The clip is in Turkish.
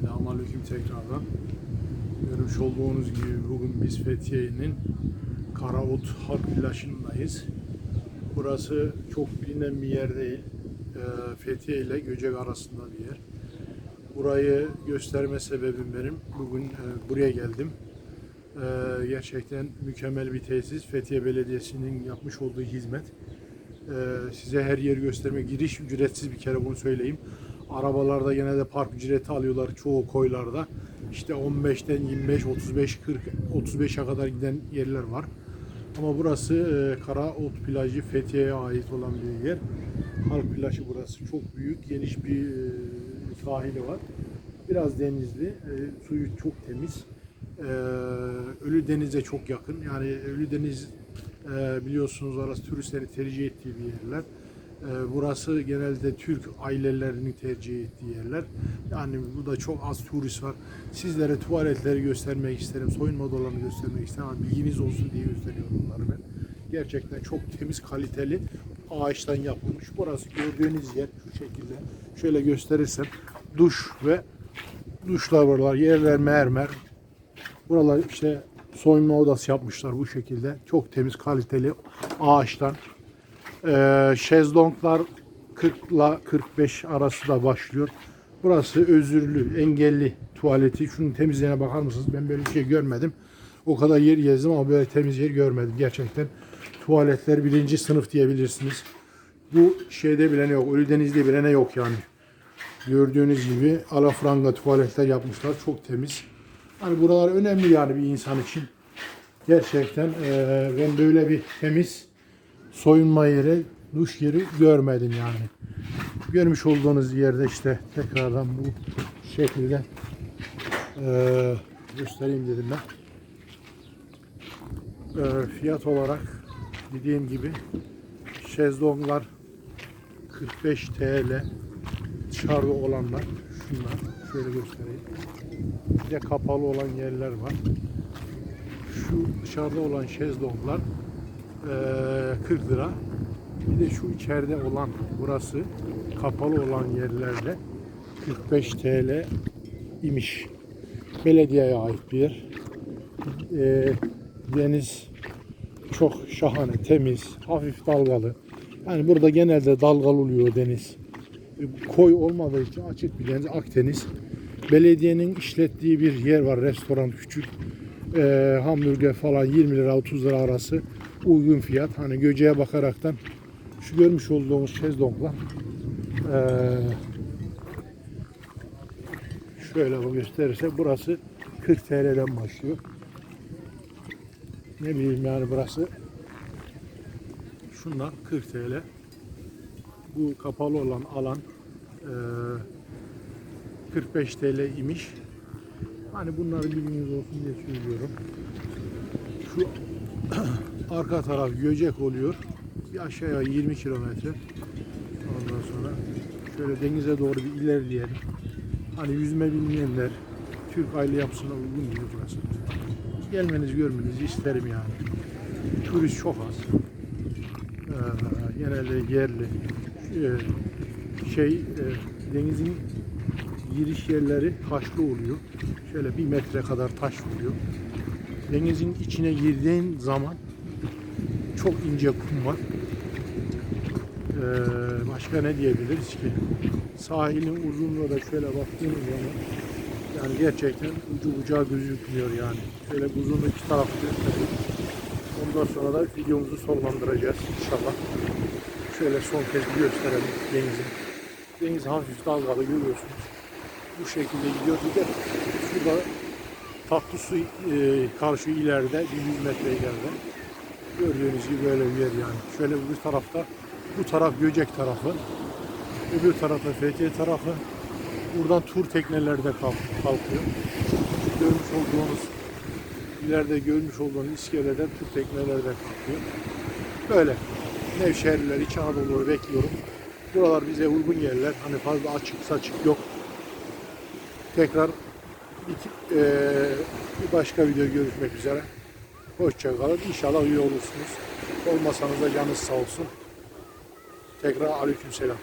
Selamünaleyküm tekrardan. Görmüş olduğunuz gibi bugün biz Fethiye'nin Karaut Halk Plajı'ndayız. Burası çok bilinen bir yer değil. Ee, Fethiye ile Göcek arasında bir yer. Burayı gösterme sebebim benim. Bugün e, buraya geldim. Ee, gerçekten mükemmel bir tesis. Fethiye Belediyesi'nin yapmış olduğu hizmet. Ee, size her yeri gösterme. Giriş ücretsiz bir kere bunu söyleyeyim. Arabalarda genelde park ücreti alıyorlar çoğu koylarda. İşte 15'ten 25, 35, 40, 35'e kadar giden yerler var. Ama burası e, Karaot plajı Fethiye'ye ait olan bir yer. Halk plajı burası. Çok büyük, geniş bir e, sahili var. Biraz denizli, e, suyu çok temiz. E, Ölü Deniz'e çok yakın. Yani Ölü Deniz e, biliyorsunuz orası turistlerin tercih ettiği bir yerler. E, burası genelde Türk ailelerinin tercih ettiği yerler. Yani burada çok az turist var. Sizlere tuvaletleri göstermek isterim, soyunma odalarını göstermek isterim. Ama bilginiz olsun diye gösteriyorum bunları ben. Gerçekten çok temiz, kaliteli ağaçtan yapılmış. Burası gördüğünüz yer şu şekilde. Şöyle gösterirsem duş ve duşlar var. Yerler mermer. Buralar işte soyunma odası yapmışlar bu şekilde. Çok temiz, kaliteli ağaçtan. Ee, şezlonglar 40 ile 45 arası da başlıyor. Burası özürlü, engelli tuvaleti. Şunun temizliğine bakar mısınız? Ben böyle bir şey görmedim. O kadar yer gezdim ama böyle temiz yer görmedim. Gerçekten tuvaletler birinci sınıf diyebilirsiniz. Bu şeyde bile ne yok, Ölüdeniz'de bile ne yok yani. Gördüğünüz gibi alafranga tuvaletler yapmışlar. Çok temiz. Hani buralar önemli yani bir insan için. Gerçekten eee, ben böyle bir temiz soyunma yeri, duş yeri görmedim yani. Görmüş olduğunuz yerde işte tekrardan bu şekilde eee, göstereyim dedim ben. Eee, fiyat olarak dediğim gibi şezlonglar 45 TL dışarıda olanlar şunlar şöyle göstereyim. Bir de kapalı olan yerler var. Şu dışarıda olan şezlonglar 40 lira. Bir de şu içeride olan burası kapalı olan yerlerde 45 TL imiş. Belediyeye ait bir yer. Eee, deniz çok şahane, temiz, hafif dalgalı. Yani burada genelde dalgalı oluyor deniz. E, Koy olmadığı için açık bir deniz, Akdeniz. Belediyenin işlettiği bir yer var, restoran küçük. Ee, hamburger falan 20 lira 30 lira arası uygun fiyat. Hani göceğe bakaraktan şu görmüş olduğumuz şezlonglar ee, şöyle gösterirse burası 40 TL'den başlıyor. Ne bileyim yani burası şunlar 40 TL. Bu kapalı olan alan ee, 45 TL imiş. Hani bunları bilginiz olsun diye söylüyorum. Şu arka taraf Göcek oluyor. Bir aşağıya 20 kilometre. Ondan sonra şöyle denize doğru bir ilerleyelim. Hani yüzme bilmeyenler Türk aile yapısına uygun değil burası. Gelmenizi görmenizi isterim yani. Turist çok az. Ee, genelde yerli. Ee, şey e, denizin giriş yerleri taşlı oluyor. Şöyle bir metre kadar taş oluyor. Denizin içine girdiğin zaman çok ince kum var. Ee, başka ne diyebiliriz ki? Sahilin uzunluğu da şöyle baktığınız zaman yani gerçekten ucu bucağı gözükmüyor yani. Şöyle uzunluğu iki tarafı. Ondan sonra da videomuzu sonlandıracağız inşallah. Şöyle son kez bir gösterelim denizi. Deniz hafif dalgalı görüyorsunuz. Bu şekilde gidiyor. Bir de şurada tatlı su e, karşı ileride bir 100 metre ileride. Gördüğünüz gibi böyle bir yer yani. Şöyle bu tarafta bu taraf Göcek tarafı. Öbür tarafta Fethiye tarafı. Buradan tur tekneleri de kalk- kalkıyor. Görmüş olduğunuz ileride görmüş olduğunuz iskeleden tur tekneleri de kalkıyor. Böyle. Nevşehirliler, İç Anadolu'yu bekliyorum. Buralar bize uygun yerler. Hani fazla açık saçık yok. Tekrar bir, eee, bir başka video görüşmek üzere. Hoşça kalın. İnşallah üye olursunuz. Olmasanız da canınız sağ olsun. Tekrar aleyküm selam.